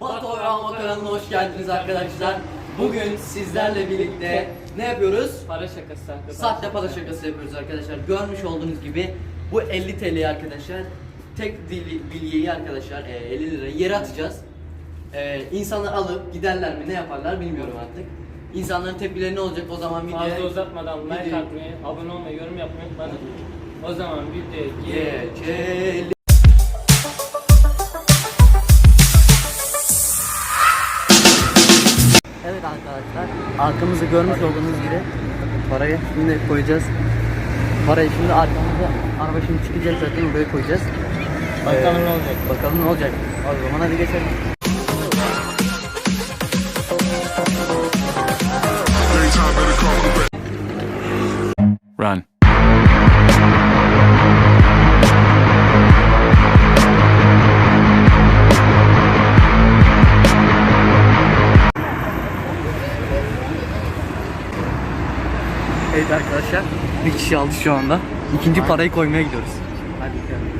Bato ve Alma kanalına hoş geldiniz arkadaşlar. Bugün sizlerle birlikte ne yapıyoruz? Para şakası arkadaşlar. Sahte para şakası yapıyoruz arkadaşlar. Görmüş olduğunuz gibi bu 50 TL arkadaşlar. Tek dili, bilyeyi arkadaşlar e, 50 lira yere atacağız. E, insanlar alıp giderler mi ne yaparlar bilmiyorum artık. İnsanların tepkileri ne olacak o zaman videoya Fazla uzatmadan like Video- atmayı, abone olmayı, yorum yapmayı unutmayın. O zaman videoya geçelim. geçelim. Evet arkadaşlar arkamızda görmüş olduğunuz gibi parayı şimdi koyacağız. Parayı şimdi arkamızda araba şimdi çıkacak zaten buraya koyacağız. Bakalım Ee, ne olacak. Bakalım ne olacak. O zaman hadi geçelim. Run. Evet arkadaşlar bir kişi aldı şu anda. İkinci parayı koymaya gidiyoruz. Hadi gidelim.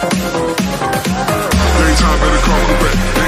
Daytime better call the Ain't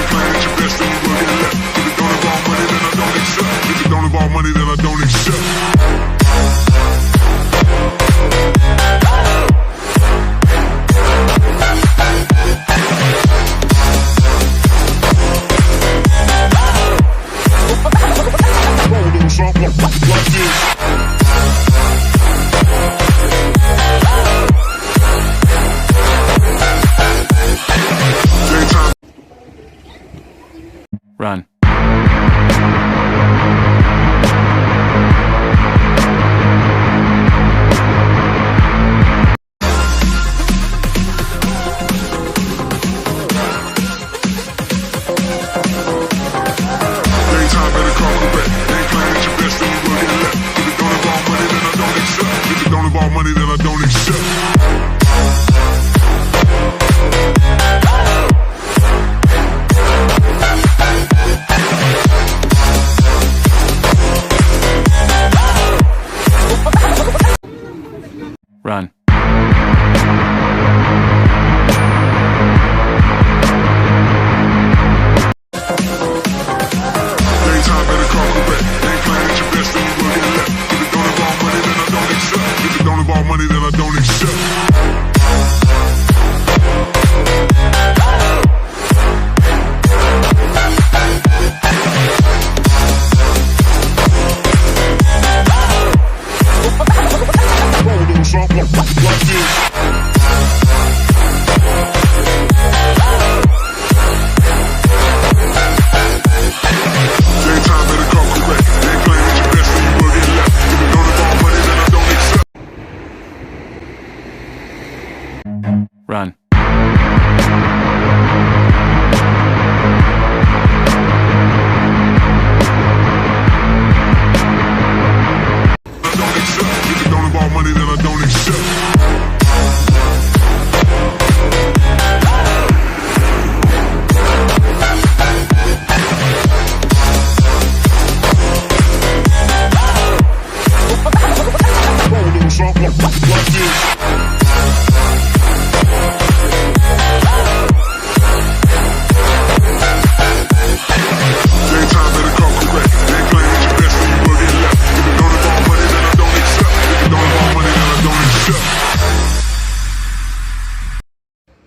Run.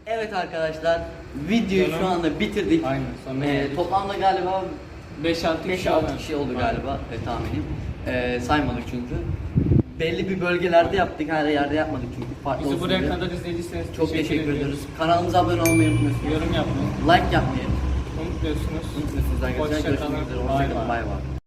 Evet arkadaşlar videoyu şu anda bitirdik. Aynen. Ee, toplamda galiba 5-6 5-6 kişi oldu galiba e, tahminim. Ee, saymadık çünkü. Belli bir bölgelerde yaptık, her yerde yapmadık çünkü. Farklı Bizi olsun buraya diye. kadar izlediyseniz Çok teşekkür, ediyoruz. Kanalımıza abone olmayı unutmuyorsunuz. Yorum yapmayı Like yapmayı unutmuyorsunuz. unutmuyorsunuz arkadaşlar. Hoşça Görüşmek kalın. üzere. Bay Hoşçakalın. bay. Bay bay.